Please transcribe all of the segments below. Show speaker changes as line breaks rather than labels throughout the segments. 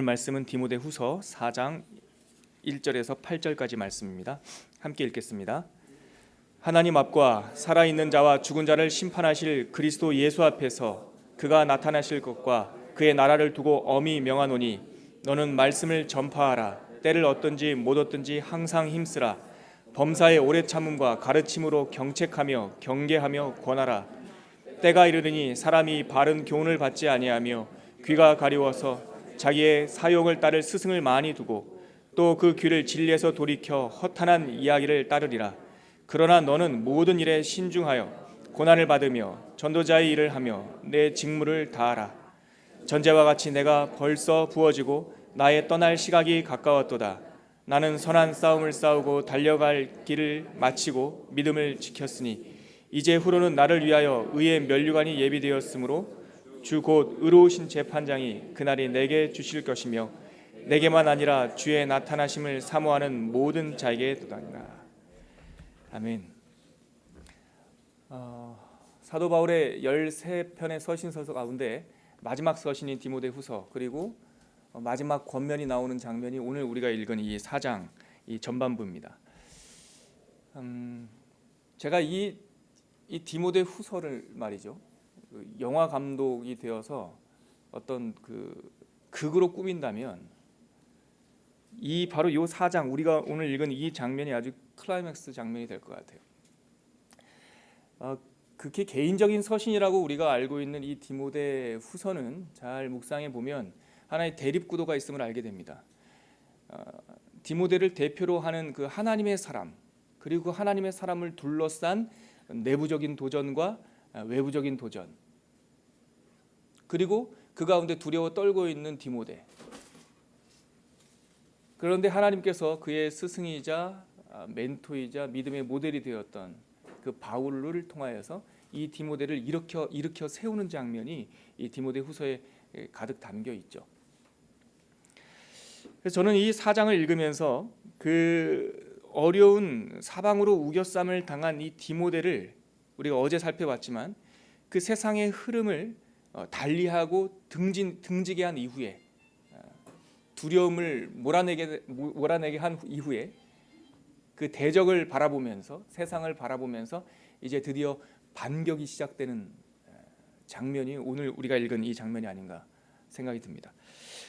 오늘 말씀은 디모데 후서 4장 1절에서 8절까지 말씀입니다. 함께 읽겠습니다. 하나님 앞과 살아 있는 자와 죽은 자를 심판하실 그리스도 예수 앞에서 그가 나타나실 것과 그의 나라를 두고 엄히 명하노니 너는 말씀을 전파하라 때를 얻든지 못 얻든지 항상 힘쓰라 범사의 오래 참음과 가르침으로 경책하며 경계하며 권하라 때가 이르더니 사람이 바른 교훈을 받지 아니하며 귀가 가리워서 자기의 사욕을 따를 스승을 많이 두고 또 그 귀를 진리에서 돌이켜 허탄한 이야기를 따르리라. 그러나 너는 모든 일에 신중하여 고난을 받으며 전도자의 일을 하며 내 직무를 다하라. 전제와 같이 내가 벌써 부어지고 나의 떠날 시각이 가까웠도다. 나는 선한 싸움을 싸우고 달려갈 길을 마치고 믿음을 지켰으니 이제 후로는 나를 위하여 의의 면류관이 예비되었으므로 주 곧 의로우신 재판장이 그날이 내게 주실 것이며 내게만 아니라 주의 나타나심을 사모하는 모든 자에게 도다니라. 아멘. 어, 사도 바울의 13편의 서신서서 가운데 마지막 서신인 디모데후서 그리고 어, 마지막 권면이 나오는 장면이 오늘 우리가 읽은 이 4장 이 전반부입니다. 음, 제가 이, 이 디모데 후서를 말이죠. 그 영화 감독이 되어서 어떤 그 극으로 꾸민다면 이 바로 요 4장 우리가 오늘 읽은 이 장면이 아주 클라이맥스 장면이 될 것 같아요. 어, 극히 개인적인 서신이라고 우리가 알고 있는 이 디모데 후서는 잘 묵상해 보면 하나의 대립 구도가 있음을 알게 됩니다. 어, 디모데를 대표로 하는 그 하나님의 사람 그리고 하나님의 사람을 둘러싼 내부적인 도전과 어, 외부적인 도전 그리고 그 가운데 두려워 떨고 있는 디모데 그런데 하나님께서 그의 스승이자 아, 멘토이자 믿음의 모델이 되었던 그 바울을 통하여서 이 디모데를 일으켜 일으켜 세우는 장면이 이 디모데 후서에 가득 담겨 있죠. 그래서 저는 이 사장을 읽으면서 그 어려운 사방으로 우겨쌈을 당한 이 디모데를 우리가 어제 살펴봤지만 그 세상의 흐름을 어, 달리하고 등진 등지게 한 이후에 어, 두려움을 몰아내게 몰아내게 한 이후에 그 대적을 바라보면서 세상을 바라보면서 이제 드디어 반격이 시작되는 어, 장면이 오늘 우리가 읽은 이 장면이 아닌가 생각이 듭니다.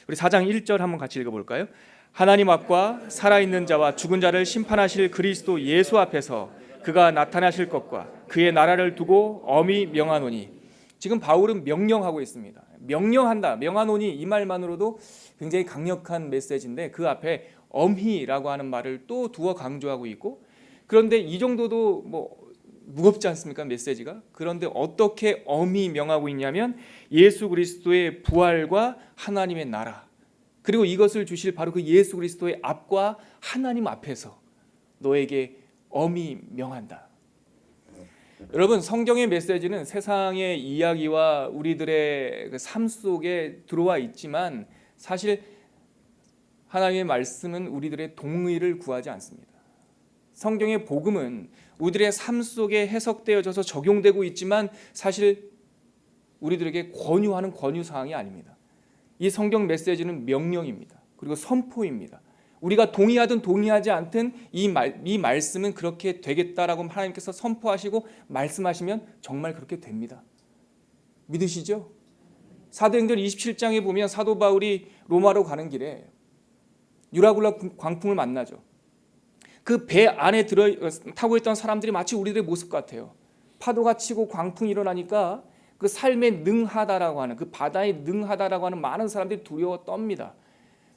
우리 4장 1절 한번 같이 읽어 볼까요? 하나님 앞과 살아 있는 자와 죽은 자를 심판하실 그리스도 예수 앞에서 그가 나타나실 것과 그의 나라를 두고 엄히 명하노니 지금 바울은 명령하고 있습니다. 명령한다. 명하노니 이 말만으로도 굉장히 강력한 메시지인데 그 앞에 엄히라고 하는 말을 또 두어 강조하고 있고 그런데 이 정도도 뭐 무겁지 않습니까 메시지가 그런데 어떻게 엄히 명하고 있냐면 예수 그리스도의 부활과 하나님의 나라 그리고 이것을 주실 바로 그 예수 그리스도의 앞과 하나님 앞에서 너에게 엄히 명한다 여러분 성경의 메시지는 세상의 이야기와 우리들의 그 삶 속에 들어와 있지만 사실 하나님의 말씀은 우리들의 동의를 구하지 않습니다. 성경의 복음은 우리들의 삶 속에 해석되어져서 적용되고 있지만 사실 우리들에게 권유하는 권유 사항이 아닙니다. 이 성경 메시지는 명령입니다. 그리고 선포입니다. 우리가 동의하든 동의하지 않든 이, 말, 이 말씀은 그렇게 되겠다라고 하나님께서 선포하시고 말씀하시면 정말 그렇게 됩니다. 믿으시죠? 사도행전 27장에 보면 사도 바울이 로마로 가는 길에 유라굴라 광풍을 만나죠. 그 배 안에 들어 타고 있던 사람들이 마치 우리들의 모습 같아요. 파도가 치고 광풍이 일어나니까 그 삶에 능하다라고 하는 그 바다에 능하다라고 하는 많은 사람들이 두려워 떱니다.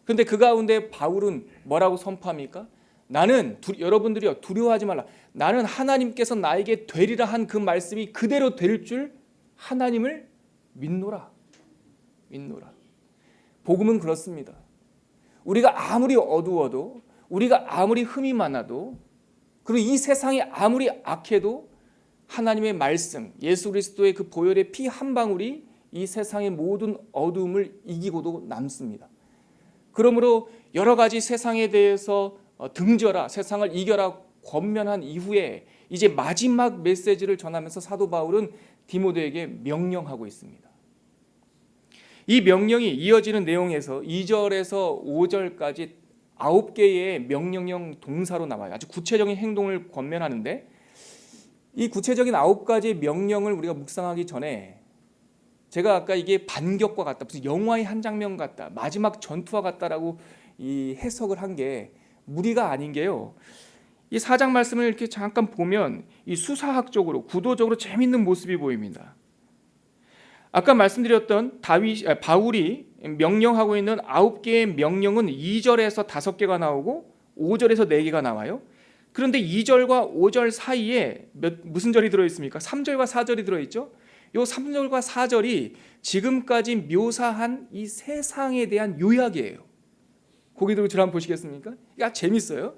그런데 그 가운데 바울은 뭐라고 선포합니까? 나는 두, 여러분들이요 두려워하지 말라. 나는 하나님께서 나에게 되리라 한 그 말씀이 그대로 될 줄 하나님을 믿노라. 믿노라. 복음은 그렇습니다. 우리가 아무리 어두워도 우리가 아무리 흠이 많아도 그리고 이 세상이 아무리 악해도 하나님의 말씀, 예수 그리스도의 그 보혈의 피 한 방울이 이 세상의 모든 어두움을 이기고도 남습니다. 그러므로 여러 가지 세상에 대해서 어, 등져라, 세상을 이겨라 권면한 이후에 이제 마지막 메시지를 전하면서 사도 바울은 디모데에게 명령하고 있습니다. 이 명령이 이어지는 내용에서 2절에서 5절까지 아홉 개의 명령형 동사로 나와요. 아주 구체적인 행동을 권면하는데 이 구체적인 아홉 가지 명령을 우리가 묵상하기 전에 제가 아까 이게 반격과 같다, 무슨 영화의 한 장면 같다, 마지막 전투와 같다라고 이 해석을 한 게 무리가 아닌 게요. 이 사장 말씀을 이렇게 잠깐 보면 이 수사학적으로 구도적으로 재밌는 모습이 보입니다. 아까 말씀드렸던 다윗 아, 바울이 명령하고 있는 아홉 개의 명령은 2절에서 다섯 개가 나오고 5절에서 네 개가 나와요. 그런데 2절과 5절 사이에 몇, 무슨 절이 들어 있습니까? 3절과 4절이 들어 있죠. 요 3절과 4절이 지금까지 묘사한 이 세상에 대한 요약이에요. 고개 들고 저 한번 보시겠습니까? 야 재밌어요.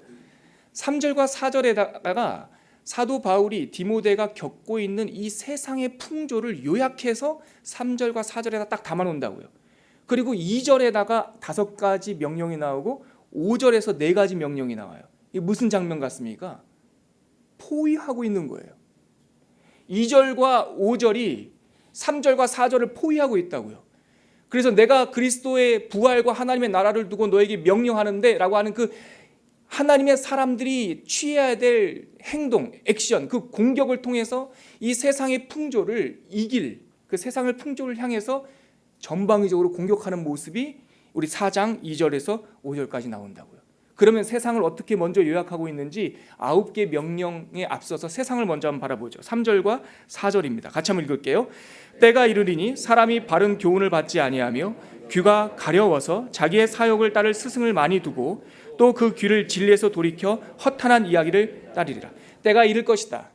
3절과 4절에다가 사도 바울이 디모데가 겪고 있는 이 세상의 풍조를 요약해서 3절과 4절에다 딱 담아 놓는다고요. 그리고 2절에다가 다섯 가지 명령이 나오고 5절에서 네 가지 명령이 나와요. 이게 무슨 장면 같습니까? 포위하고 있는 거예요. 2절과 5절이 3절과 4절을 포위하고 있다고요. 그래서 내가 그리스도의 부활과 하나님의 나라를 두고 너에게 명령하는데라고 하는 그 하나님의 사람들이 취해야 될 행동, 액션, 그 공격을 통해서 이 세상의 풍조를 이길 그 세상을 풍조를 향해서 전방위적으로 공격하는 모습이 우리 4장 2절에서 5절까지 나온다고요. 그러면 세상을 어떻게 먼저 요약하고 있는지 아홉 개 명령에 앞서서 세상을 먼저 한번 바라보죠. 3절과 4절입니다. 같이 한번 읽을게요. 때가 이르리니 사람이 바른 교훈을 받지 아니하며 귀가 가려워서 자기의 사욕을 따를 스승을 많이 두고 또 그 귀를 진리에서 돌이켜 허탄한 이야기를 따르리라. 때가 이를 것이다.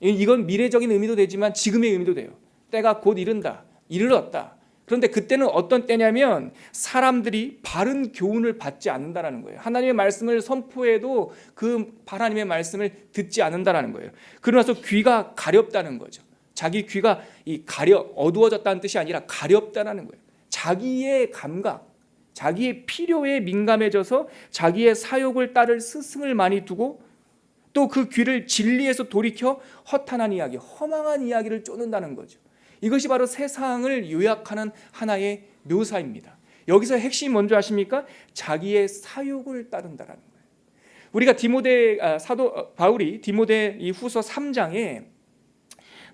이건 미래적인 의미도 되지만 지금의 의미도 돼요. 때가 곧 이른다. 이르렀다. 그런데 그때는 어떤 때냐면 사람들이 바른 교훈을 받지 않는다라는 거예요. 하나님의 말씀을 선포해도 그 하나님의 말씀을 듣지 않는다라는 거예요. 그러나서 귀가 가렵다는 거죠. 자기 귀가 이 가려 어두워졌다는 뜻이 아니라 가렵다라는 거예요. 자기의 감각, 자기의 필요에 민감해져서 자기의 사욕을 따를 스승을 많이 두고 또 그 귀를 진리에서 돌이켜 허탄한 이야기, 허망한 이야기를 쫓는다는 거죠. 이것이 바로 세상을 요약하는 하나의 묘사입니다. 여기서 핵심 뭔지 아십니까? 자기의 사욕을 따른다라는 거예요. 우리가 디모데 아, 사도 어, 바울이 디모데 이 후서 3장에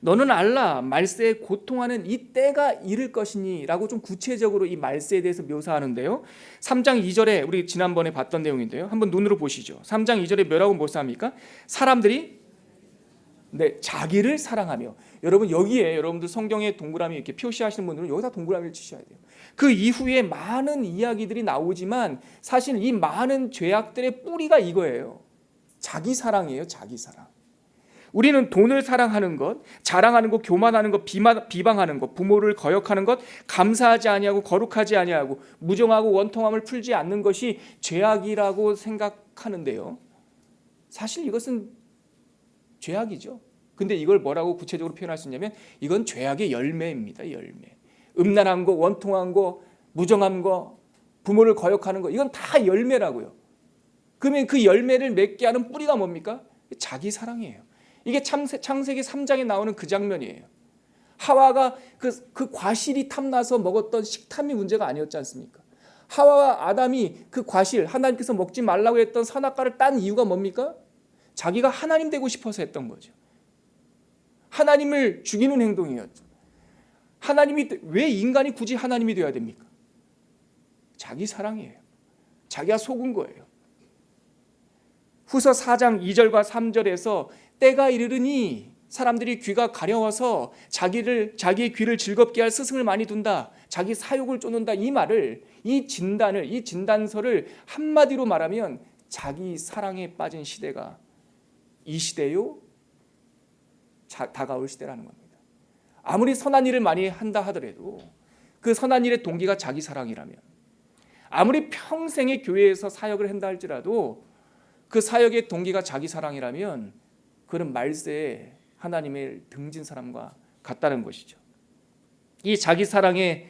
너는 알라 말세에 고통하는 이 때가 이를 것이니라고 좀 구체적으로 이 말세에 대해서 묘사하는데요. 3장 2절에 우리 지난번에 봤던 내용인데요. 한번 눈으로 보시죠. 3장 2절에 뭐라고 묘사합니까? 사람들이 네, 자기를 사랑하며 여러분 여기에 여러분들 성경에 동그라미 이렇게 표시하시는 분들은 여기다 동그라미를 치셔야 돼요. 그 이후에 많은 이야기들이 나오지만 사실 이 많은 죄악들의 뿌리가 이거예요. 자기 사랑이에요, 자기 사랑. 우리는 돈을 사랑하는 것, 자랑하는 것, 교만하는 것, 비방하는 것, 부모를 거역하는 것, 감사하지 아니하고 거룩하지 아니하고 무정하고 원통함을 풀지 않는 것이 죄악이라고 생각하는데요. 사실 이것은 죄악이죠. 근데 이걸 뭐라고 구체적으로 표현할 수 있냐면 이건 죄악의 열매입니다. 열매. 음란한 거, 원통한 거, 무정한 거, 부모를 거역하는 거 이건 다 열매라고요. 그러면 그 열매를 맺게 하는 뿌리가 뭡니까? 자기 사랑이에요. 이게 창세기 3장에 나오는 그 장면이에요. 하와가 그, 그 과실이 탐나서 먹었던 식탐이 문제가 아니었지 않습니까? 하와와 아담이 그 과실, 하나님께서 먹지 말라고 했던 선악과를 딴 이유가 뭡니까? 자기가 하나님 되고 싶어서 했던 거죠. 하나님을 죽이는 행동이었죠. 하나님이 왜 인간이 굳이 하나님이 되어야 됩니까? 자기 사랑이에요. 자기가 속은 거예요. 후서 4장 2절과 3절에서 때가 이르르니 사람들이 귀가 가려워서 자기를 자기의 귀를 즐겁게 할 스승을 많이 둔다. 자기 사욕을 쫓는다. 이 말을 이 진단을 이 진단서를 한마디로 말하면 자기 사랑에 빠진 시대가 이 시대요 자, 다가올 시대라는 겁니다. 아무리 선한 일을 많이 한다 하더라도 그 선한 일의 동기가 자기 사랑이라면 아무리 평생의 교회에서 사역을 한다 할지라도 그 사역의 동기가 자기 사랑이라면 그런 말세에 하나님을 등진 사람과 같다는 것이죠. 이 자기 사랑에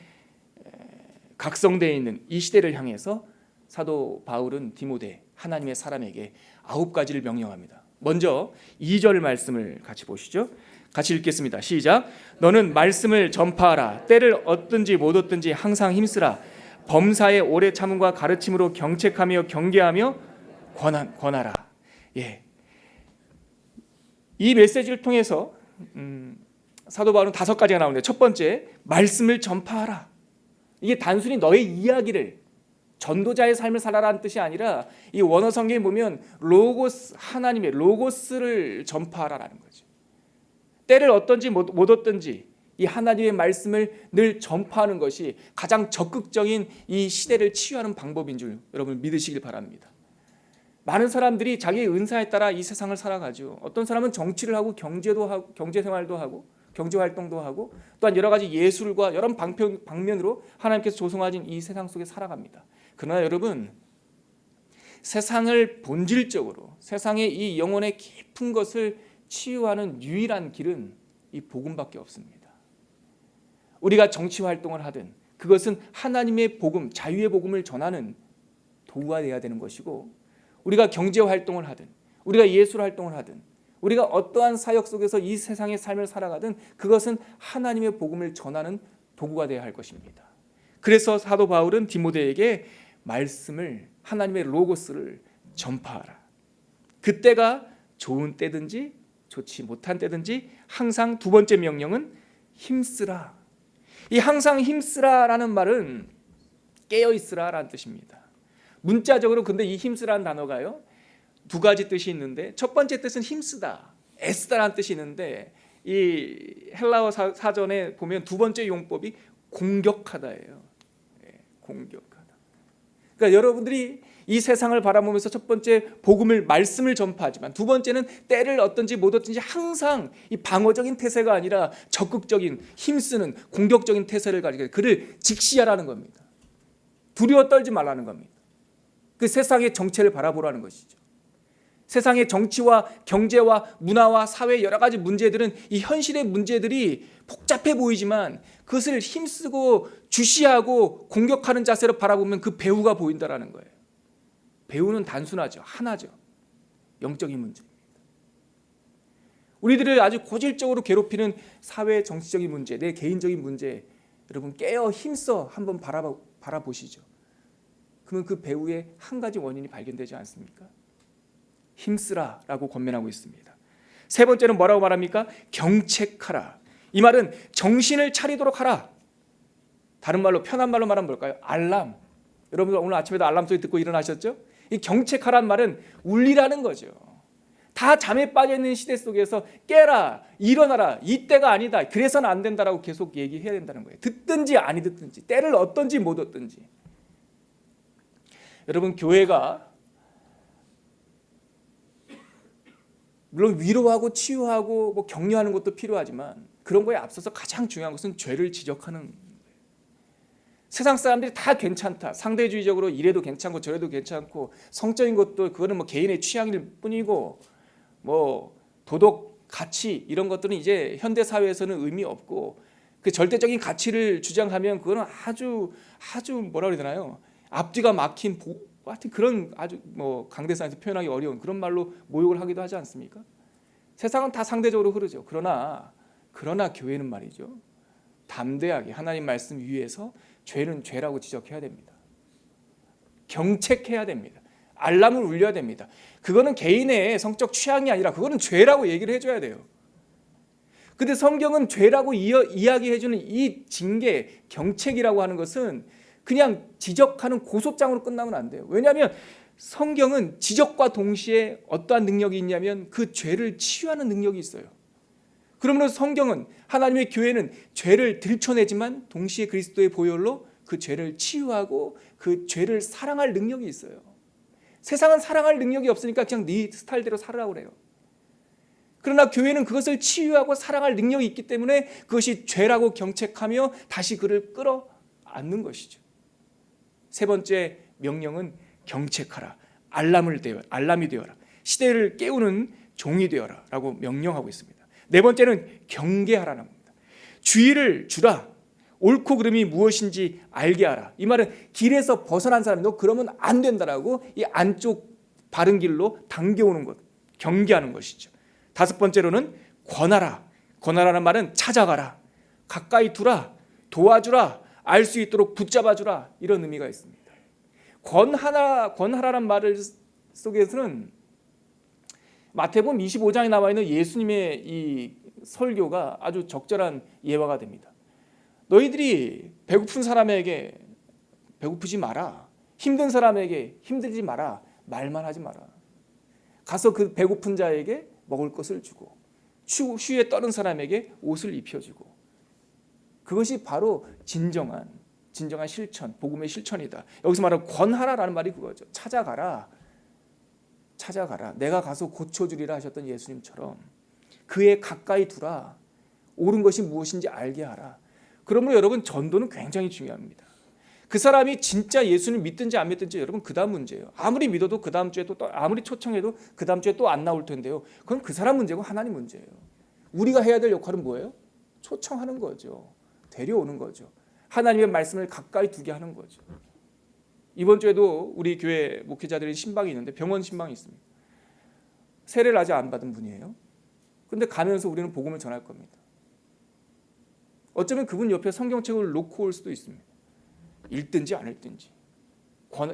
각성되어 있는 이 시대를 향해서 사도 바울은 디모데 하나님의 사람에게 아홉 가지를 명령합니다. 먼저 2절 말씀을 같이 보시죠. 같이 읽겠습니다. 시작. 너는 말씀을 전파하라. 때를 얻든지 못 얻든지 항상 힘쓰라. 범사의 오래 참음과 가르침으로 경책하며 경계하며 권한, 권하라. 예. 이 메시지를 통해서 음, 사도 바울은 다섯 가지가 나오는데 첫 번째 말씀을 전파하라. 이게 단순히 너의 이야기를 전도자의 삶을 살아라는 뜻이 아니라 이 원어 성경에 보면 로고스 하나님의 로고스를 전파하라라는 거죠. 때를 어떤지 못, 못 얻든지 이 하나님의 말씀을 늘 전파하는 것이 가장 적극적인 이 시대를 치유하는 방법인 줄 여러분 믿으시길 바랍니다. 많은 사람들이 자기의 은사에 따라 이 세상을 살아가죠. 어떤 사람은 정치를 하고 경제도 하고 경제 생활도 하고 경제 활동도 하고 또한 여러 가지 예술과 여러 방편, 방면으로 하나님께서 조성하신 이 세상 속에 살아갑니다. 그러나 여러분 세상을 본질적으로 세상의 이 영혼의 깊은 것을 치유하는 유일한 길은 이 복음밖에 없습니다. 우리가 정치 활동을 하든 그것은 하나님의 복음, 자유의 복음을 전하는 도구가 되어야 되는 것이고 우리가 경제 활동을 하든 우리가 예술 활동을 하든 우리가 어떠한 사역 속에서 이 세상의 삶을 살아가든 그것은 하나님의 복음을 전하는 도구가 되어야 할 것입니다. 그래서 사도 바울은 디모데에게 말씀을 하나님의 로고스를 전파하라. 그때가 좋은 때든지 좋지 못한 때든지 항상 두 번째 명령은 힘쓰라. 이 항상 힘쓰라라는 말은 깨어 있으라라는 뜻입니다. 문자적으로 근데 이 힘쓰라는 단어가요. 두 가지 뜻이 있는데 첫 번째 뜻은 힘쓰다, 애쓰다라는 뜻이 있는데 이 헬라어 사, 사전에 보면 두 번째 용법이 공격하다예요. 예, 공격하다. 그러니까 여러분들이 이 세상을 바라보면서 첫 번째 복음을 말씀을 전파하지만 두 번째는 때를 어떤지 못 어떤지 항상 이 방어적인 태세가 아니라 적극적인 힘쓰는 공격적인 태세를 가지고 그를 직시하라는 겁니다. 두려워 떨지 말라는 겁니다. 그 세상의 정체를 바라보라는 것이죠. 세상의 정치와 경제와 문화와 사회 여러 가지 문제들은 이 현실의 문제들이 복잡해 보이지만 그것을 힘쓰고 주시하고 공격하는 자세로 바라보면 그 배후가 보인다라는 거예요. 배후는 단순하죠. 하나죠. 영적인 문제입니다. 우리들을 아주 고질적으로 괴롭히는 사회 정치적인 문제, 내 개인적인 문제 여러분 깨어 힘써 한번 바라보시죠. 그러면 그 배후에 한 가지 원인이 발견되지 않습니까? 힘쓰라라고 권면하고 있습니다. 세 번째는 뭐라고 말합니까? 경책하라. 이 말은 정신을 차리도록 하라. 다른 말로 편한 말로 말하면 뭘까요? 알람. 여러분 오늘 아침에도 알람 소리 듣고 일어나셨죠? 이 경책하라는 말은 울리라는 거죠. 다 잠에 빠져 있는 시대 속에서 깨라, 일어나라, 이때가 아니다. 그래서는 안 된다라고 계속 얘기해야 된다는 거예요. 듣든지 아니 듣든지, 때를 얻든지 못 얻든지. 여러분 교회가 물론 위로하고 치유하고 뭐 격려하는 것도 필요하지만 그런 거에 앞서서 가장 중요한 것은 죄를 지적하는 세상 사람들이 다 괜찮다. 상대주의적으로 이래도 괜찮고 저래도 괜찮고 성적인 것도 그거는 뭐 개인의 취향일 뿐이고 뭐 도덕 가치 이런 것들은 이제 현대 사회에서는 의미 없고 그 절대적인 가치를 주장하면 그거는 아주 아주 뭐라 그래야 되나요? 앞뒤가 막힌 보, 하여튼 그런 아주 뭐 강대상에서 표현하기 어려운 그런 말로 모욕을 하기도 하지 않습니까? 세상은 다 상대적으로 흐르죠. 그러나 그러나 교회는 말이죠. 담대하게 하나님 말씀 위에서 죄는 죄라고 지적해야 됩니다. 경책해야 됩니다. 알람을 울려야 됩니다. 그거는 개인의 성적 취향이 아니라 그거는 죄라고 얘기를 해줘야 돼요. 근데 성경은 죄라고 이야기해주는 이 징계, 경책이라고 하는 것은 그냥 지적하는 고소장으로 끝나면 안 돼요. 왜냐하면 성경은 지적과 동시에 어떠한 능력이 있냐면 그 죄를 치유하는 능력이 있어요. 그러므로 성경은 하나님의 교회는 죄를 들춰내지만 동시에 그리스도의 보혈로 그 죄를 치유하고 그 죄를 사랑할 능력이 있어요. 세상은 사랑할 능력이 없으니까 그냥 네 스타일대로 살으라고 그래요. 그러나 교회는 그것을 치유하고 사랑할 능력이 있기 때문에 그것이 죄라고 경책하며 다시 그를 끌어 안는 것이죠. 세 번째 명령은 경책하라. 알람을 되어 알람이 되어라. 시대를 깨우는 종이 되어라라고 명령하고 있습니다. 네 번째는 경계하라는 겁니다. 주의를 주라. 옳고 그름이 무엇인지 알게 하라. 이 말은 길에서 벗어난 사람이 너 그러면 안 된다라고 이 안쪽 바른 길로 당겨오는 것, 경계하는 것이죠. 다섯 번째로는 권하라. 권하라는 말은 찾아가라, 가까이 두라, 도와주라, 알 수 있도록 붙잡아 주라 이런 의미가 있습니다. 권하라, 권하라는 말을 속에서는 마태복음 25장에 나와 있는 예수님의 이 설교가 아주 적절한 예화가 됩니다. 너희들이 배고픈 사람에게 배고프지 마라. 힘든 사람에게 힘들지 마라. 말만 하지 마라. 가서 그 배고픈 자에게 먹을 것을 주고 추, 에 떠는 사람에게 옷을 입혀주고 그것이 바로 진정한 진정한 실천, 복음의 실천이다. 여기서 말하는 권하라라는 말이 그거죠. 찾아가라. 찾아가라. 내가 가서 고쳐주리라 하셨던 예수님처럼 그에 가까이 두라. 옳은 것이 무엇인지 알게 하라. 그러므로 여러분 전도는 굉장히 중요합니다. 그 사람이 진짜 예수를 믿든지 안 믿든지 여러분 그 다음 문제예요. 아무리 믿어도 그 다음 주에 또 아무리 초청해도 그 다음 주에 또 안 나올 텐데요. 그건 그 사람 문제고 하나님 문제예요. 우리가 해야 될 역할은 뭐예요? 초청하는 거죠. 데려오는 거죠. 하나님의 말씀을 가까이 두게 하는 거죠. 이번 주에도 우리 교회 목회자들이 신방이 있는데 병원 신방이 있습니다. 세례를 아직 안 받은 분이에요. 근데 가면서 우리는 복음을 전할 겁니다. 어쩌면 그분 옆에 성경책을 놓고 올 수도 있습니다. 읽든지 안 읽든지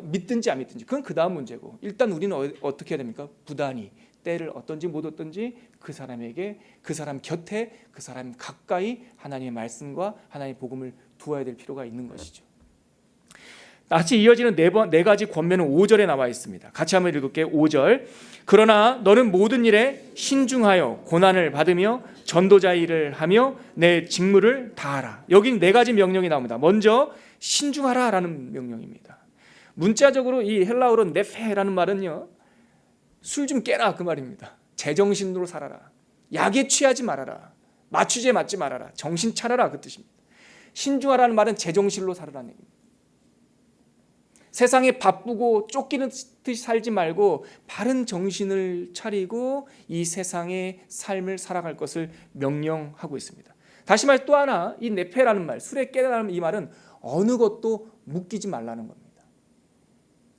믿든지 안 믿든지 그건 그 다음 문제고 일단 우리는 어, 떻게 해야 됩니까? 부단히 때를 어떤지 못 어떤지 그 사람에게 그 사람 곁에 그 사람 가까이 하나님의 말씀과 하나님의 복음을 두어야 될 필요가 있는 것이죠. 같이 이어지는 네, 번, 네 가지 권면은 5절에 나와 있습니다. 같이 한번 읽을게요. 5절. 그러나 너는 모든 일에 신중하여 고난을 받으며 전도자 일을 하며 내 직무를 다하라. 여긴 네 가지 명령이 나옵니다. 먼저 신중하라라는 명령입니다. 문자적으로 이 헬라어로 네페라는 말은요. 술 좀 깨라 그 말입니다. 제정신으로 살아라. 약에 취하지 말아라. 마취제 맞지 말아라. 정신 차려라 그 뜻입니다. 신중하라는 말은 제정신으로 살아라는 얘기입니다. 세상에 바쁘고 쫓기는 듯이 살지 말고 바른 정신을 차리고 이 세상의 삶을 살아갈 것을 명령하고 있습니다. 다시 말 또 하나 이 네페라는 말, 술에 깨라는 이 말은 어느 것도 묶이지 말라는 겁니다.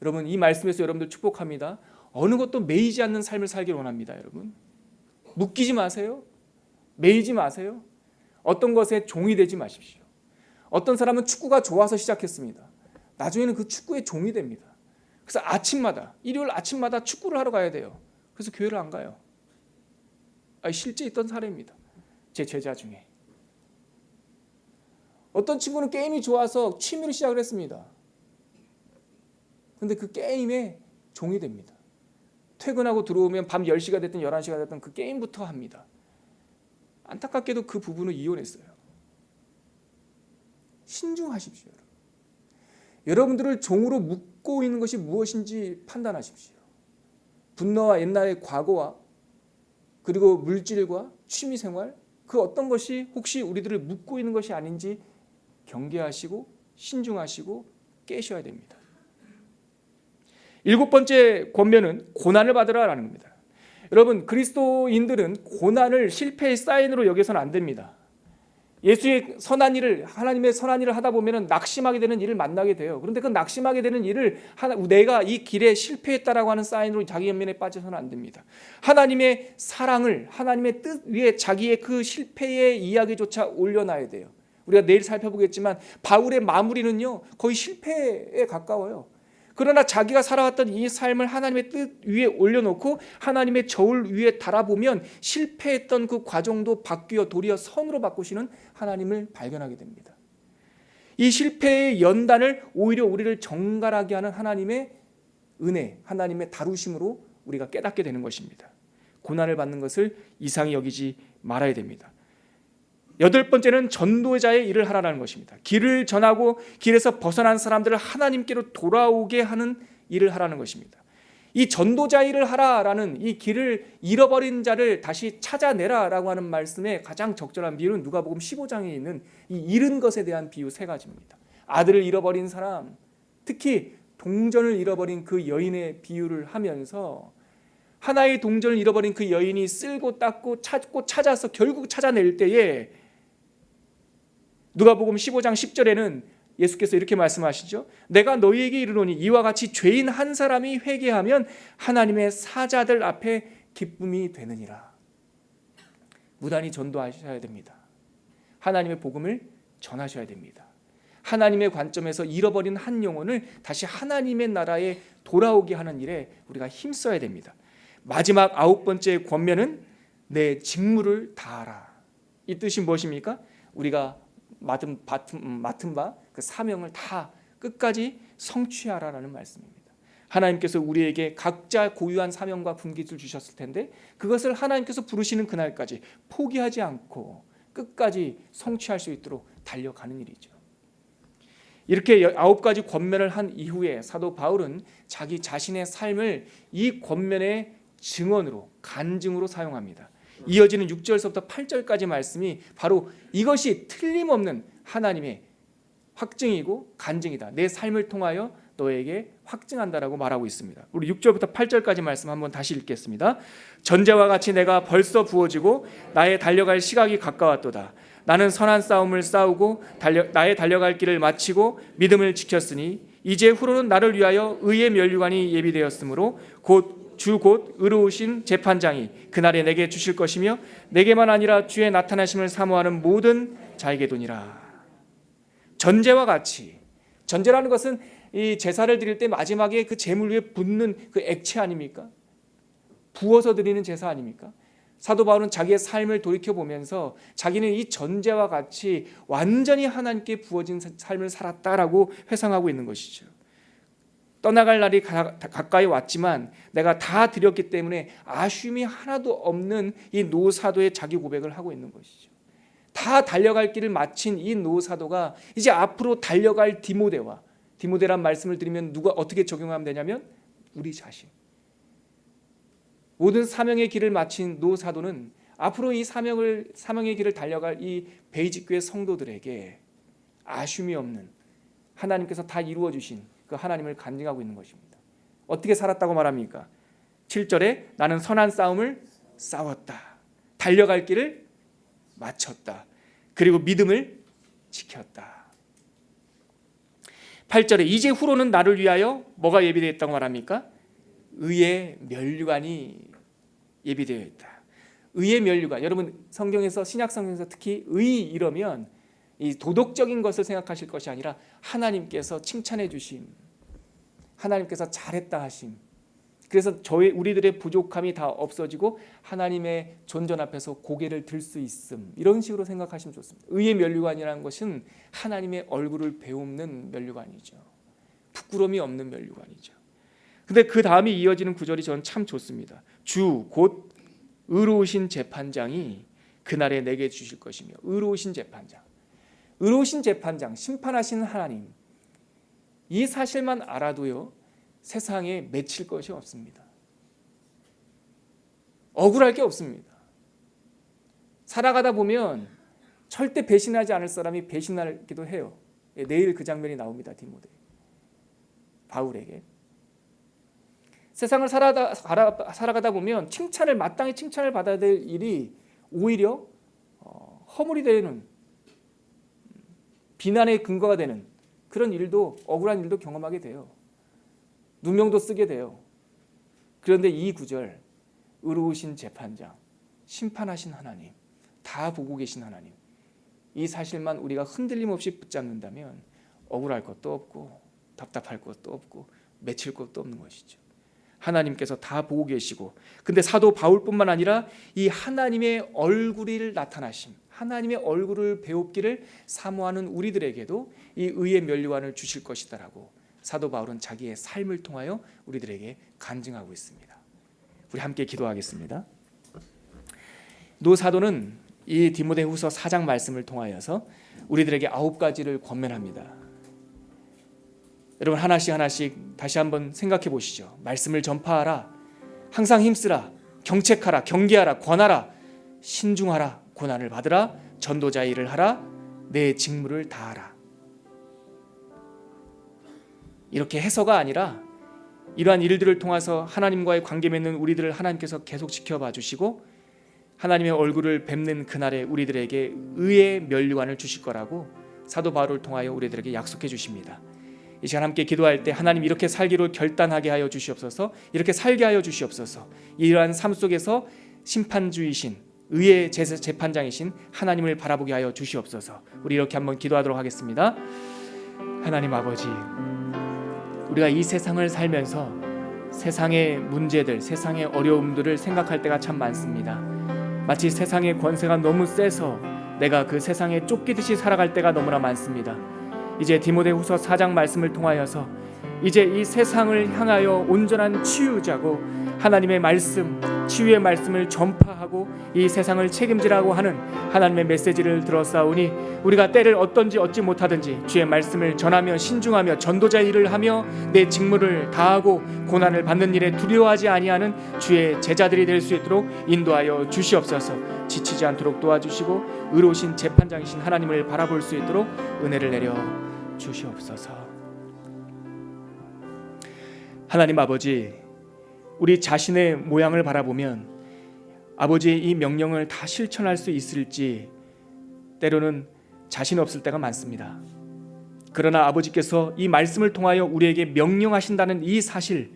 여러분 이 말씀에서 여러분들 축복합니다. 어느 것도 매이지 않는 삶을 살길 원합니다, 여러분. 묶이지 마세요. 매이지 마세요. 어떤 것에 종이 되지 마십시오. 어떤 사람은 축구가 좋아서 시작했습니다. 나중에는 그 축구의 종이 됩니다. 그래서 아침마다 일요일 아침마다 축구를 하러 가야 돼요. 그래서 교회를 안 가요. 아, 실제 있던 사례입니다. 제 제자 중에 어떤 친구는 게임이 좋아서 취미로 시작을 했습니다. 근데 그 게임에 종이 됩니다. 퇴근하고 들어오면 밤 10시가 됐든 11시가 됐든 그 게임부터 합니다. 안타깝게도 그 부분을 이혼했어요. 신중하십시오. 여러분들을 종으로 묶고 있는 것이 무엇인지 판단하십시오. 분노와 옛날의 과거와 그리고 물질과 취미 생활 그 어떤 것이 혹시 우리들을 묶고 있는 것이 아닌지 경계하시고 신중하시고 깨셔야 됩니다. 일곱 번째 권면은 고난을 받으라라는 겁니다. 여러분 그리스도인들은 고난을 실패의 사인으로 여겨서는 안 됩니다. 예수의 선한 일을 하나님의 선한 일을 하다 보면은 낙심하게 되는 일을 만나게 돼요. 그런데 그 낙심하게 되는 일을 하나, 내가 이 길에 실패했다라고 하는 사인으로 자기 연면에 빠져서는 안 됩니다. 하나님의 사랑을 하나님의 뜻 위에 자기의 그 실패의 이야기조차 올려놔야 돼요. 우리가 내일 살펴보겠지만 바울의 마무리는요 거의 실패에 가까워요. 그러나 자기가 살아왔던 이 삶을 하나님의 뜻 위에 올려놓고 하나님의 저울 위에 달아보면 실패했던 그 과정도 바뀌어 도리어 선으로 바꾸시는 하나님을 발견하게 됩니다. 이 실패의 연단을 오히려 우리를 정갈하게 하는 하나님의 은혜, 하나님의 다루심으로 우리가 깨닫게 되는 것입니다. 고난을 받는 것을 이상히 여기지 말아야 됩니다. 여덟 번째는 전도자의 일을 하라는 것입니다. 길을 전하고 길에서 벗어난 사람들을 하나님께로 돌아오게 하는 일을 하라는 것입니다. 이 전도자 일을 하라라는 이 길을 잃어버린 자를 다시 찾아내라라고 하는 말씀의 가장 적절한 비유는 누가복음 15장에 있는 이 잃은 것에 대한 비유 세 가지입니다. 아들을 잃어버린 사람, 특히 동전을 잃어버린 그 여인의 비유를 하면서 하나의 동전을 잃어버린 그 여인이 쓸고 닦고 찾고 찾아서 결국 찾아낼 때에 누가복음 15장 10절에는 예수께서 이렇게 말씀하시죠. 내가 너희에게 이르노니 이와 같이 죄인 한 사람이 회개하면 하나님의 사자들 앞에 기쁨이 되느니라. 무단히 전도하셔야 됩니다. 하나님의 복음을 전하셔야 됩니다. 하나님의 관점에서 잃어버린 한 영혼을 다시 하나님의 나라에 돌아오게 하는 일에 우리가 힘써야 됩니다. 마지막 아홉 번째 권면은 내 직무를 다하라. 이 뜻이 무엇입니까? 우리가 맡은, 맡은 바 그 사명을 다 끝까지 성취하라라는 말씀입니다. 하나님께서 우리에게 각자 고유한 사명과 분깃을 주셨을 텐데 그것을 하나님께서 부르시는 그날까지 포기하지 않고 끝까지 성취할 수 있도록 달려가는 일이죠. 이렇게 아홉 가지 권면을 한 이후에 사도 바울은 자기 자신의 삶을 이 권면의 증언으로 간증으로 사용합니다. 이어지는 6절서부터 8절까지 말씀이 바로 이것이 틀림없는 하나님의 확증이고 간증이다. 내 삶을 통하여 너에게 확증한다라고 말하고 있습니다. 우리 6절부터 8절까지 말씀 한번 다시 읽겠습니다. 전제와 같이 내가 벌써 부어지고 나의 달려갈 시각이 가까웠도다. 나는 선한 싸움을 싸우고 달려, 나의 달려갈 길을 마치고 믿음을 지켰으니 이제 후로는 나를 위하여 의의 면류관이 예비되었으므로 곧 주 곧 의로우신 재판장이 그날에 내게 주실 것이며 내게만 아니라 주의 나타나심을 사모하는 모든 자에게 도니라. 전제와 같이 전제라는 것은 이 제사를 드릴 때 마지막에 그 제물 위에 붓는 그 액체 아닙니까? 부어서 드리는 제사 아닙니까? 사도 바울은 자기의 삶을 돌이켜 보면서 자기는 이 전제와 같이 완전히 하나님께 부어진 삶을 살았다라고 회상하고 있는 것이죠. 떠나갈 날이 가까이 왔지만 내가 다 드렸기 때문에 아쉬움이 하나도 없는 이 노사도의 자기 고백을 하고 있는 것이죠. 다 달려갈 길을 마친 이 노사도가 이제 앞으로 달려갈 디모데와 디모데란 말씀을 드리면 누가 어떻게 적용하면 되냐면 우리 자신. 모든 사명의 길을 마친 노사도는 앞으로 이 사명을 사명의 길을 달려갈 이 베이직 교회 성도들에게 아쉬움이 없는 하나님께서 다 이루어 주신 그 하나님을 간증하고 있는 것입니다. 어떻게 살았다고 말합니까? 7절에 나는 선한 싸움을 싸웠다. 달려갈 길을 마쳤다. 그리고 믿음을 지켰다. 8절에 이제 후로는 나를 위하여 뭐가 예비되어 있다고 말합니까? 의의 면류관이 예비되어 있다. 의의 면류관. 여러분 성경에서 신약 성경에서 특히 의 이러면 이 도덕적인 것을 생각하실 것이 아니라 하나님께서 칭찬해 주심. 하나님께서 잘했다 하심. 그래서 저희 우리들의 부족함이 다 없어지고 하나님의 존전 앞에서 고개를 들 수 있음 이런 식으로 생각하시면 좋습니다. 의의 면류관이라는 것은 하나님의 얼굴을 배움는 면류관이죠. 부끄러움이 없는 면류관이죠. 근데 그 다음이 이어지는 구절이 저는 참 좋습니다. 주 곧 의로우신 재판장이 그날에 내게 주실 것이며 의로우신 재판장, 의로우신 재판장, 심판하시는 하나님 이 사실만 알아도요 세상에 맺힐 것이 없습니다. 억울할 게 없습니다. 살아가다 보면 절대 배신하지 않을 사람이 배신하기도 해요. 예, 내일 그 장면이 나옵니다. 디모데 바울에게 세상을 살아다, 살아가다 보면 칭찬을 마땅히 칭찬을 받아야 될 일이 오히려 어, 허물이 되는 비난의 근거가 되는 그런 일도 억울한 일도 경험하게 돼요. 누명도 쓰게 돼요. 그런데 이 구절 의로우신 재판장, 심판하신 하나님, 다 보고 계신 하나님. 이 사실만 우리가 흔들림 없이 붙잡는다면 억울할 것도 없고 답답할 것도 없고 맺힐 것도 없는 것이죠. 하나님께서 다 보고 계시고 근데 사도 바울뿐만 아니라 이 하나님의 얼굴을 나타나심 하나님의 얼굴을 배웁기를 사모하는 우리들에게도 이 의의 면류관을 주실 것이다라고 사도 바울은 자기의 삶을 통하여 우리들에게 간증하고 있습니다. 우리 함께 기도하겠습니다. 노 사도는 이 디모데후서 4장 말씀을 통하여서 우리들에게 아홉 가지를 권면합니다. 여러분 하나씩 하나씩 다시 한번 생각해 보시죠. 말씀을 전파하라. 항상 힘쓰라. 경책하라. 경계하라. 권하라. 신중하라. 고난을 받으라. 전도자 일을 하라. 내 직무를 다하라. 이렇게 해서가 아니라 이러한 일들을 통해서 하나님과의 관계 맺는 우리들을 하나님께서 계속 지켜봐 주시고 하나님의 얼굴을 뵙는 그날에 우리들에게 의의 면류관을 주실 거라고 사도 바울을 통하여 우리들에게 약속해 주십니다. 이 시간 함께 기도할 때 하나님 이렇게 살기로 결단하게 하여 주시옵소서. 이렇게 살게 하여 주시옵소서. 이러한 삶 속에서 심판주이신 의의 제- 재판장이신 하나님을 바라보게 하여 주시옵소서. 우리 이렇게 한번 기도하도록 하겠습니다. 하나님 아버지, 우리가 이 세상을 살면서 세상의 문제들, 세상의 어려움들을 생각할 때가 참 많습니다. 마치 세상의 권세가 너무 세서 내가 그 세상에 쫓기듯이 살아갈 때가 너무나 많습니다. 이제 디모데후서 4장 말씀을 통하여서 이제 이 세상을 향하여 온전한 치유자고 하나님의 말씀, 치유의 말씀을 전파하고 이 세상을 책임지라고 하는 하나님의 메시지를 들었사오니 우리가 때를 어떤지 얻지 못하든지 주의 말씀을 전하며 신중하며 전도자 일을 하며 내 직무를 다하고 고난을 받는 일에 두려워하지 아니하는 주의 제자들이 될 수 있도록 인도하여 주시옵소서. 지치지 않도록 도와주시고 의로우신 재판장이신 하나님을 바라볼 수 있도록 은혜를 내려 주시옵소서. 하나님 아버지, 우리 자신의 모양을 바라보면 아버지의 이 명령을 다 실천할 수 있을지 때로는 자신 없을 때가 많습니다. 그러나 아버지께서 이 말씀을 통하여 우리에게 명령하신다는 이 사실,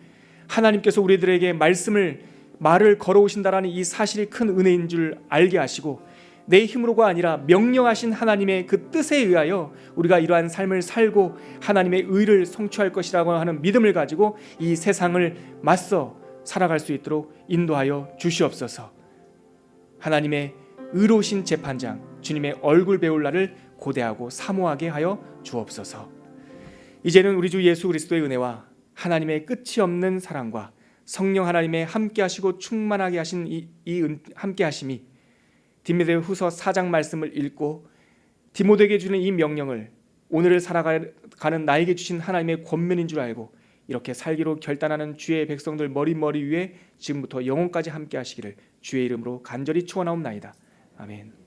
하나님께서 우리들에게 말씀을 말을 걸어오신다라는 이 사실이 큰 은혜인 줄 알게 하시고 내 힘으로가 아니라 명령하신 하나님의 그 뜻에 의하여 우리가 이러한 삶을 살고 하나님의 의를 성취할 것이라고 하는 믿음을 가지고 이 세상을 맞서 살아갈 수 있도록 인도하여 주시옵소서. 하나님의 의로우신 재판장 주님의 얼굴 배울 날을 고대하고 사모하게 하여 주옵소서. 이제는 우리 주 예수 그리스도의 은혜와 하나님의 끝이 없는 사랑과 성령 하나님의 함께하시고 충만하게 하신 이, 이 은- 함께하심이 디모데 후서 4장 말씀을 읽고 디모데에게 주는 이 명령을 오늘을 살아가는 나에게 주신 하나님의 권면인 줄 알고 이렇게 살기로 결단하는 주의 백성들 머리 머리 위에 지금부터 영원까지 함께 하시기를 주의 이름으로 간절히 축원하옵나이다. 아멘.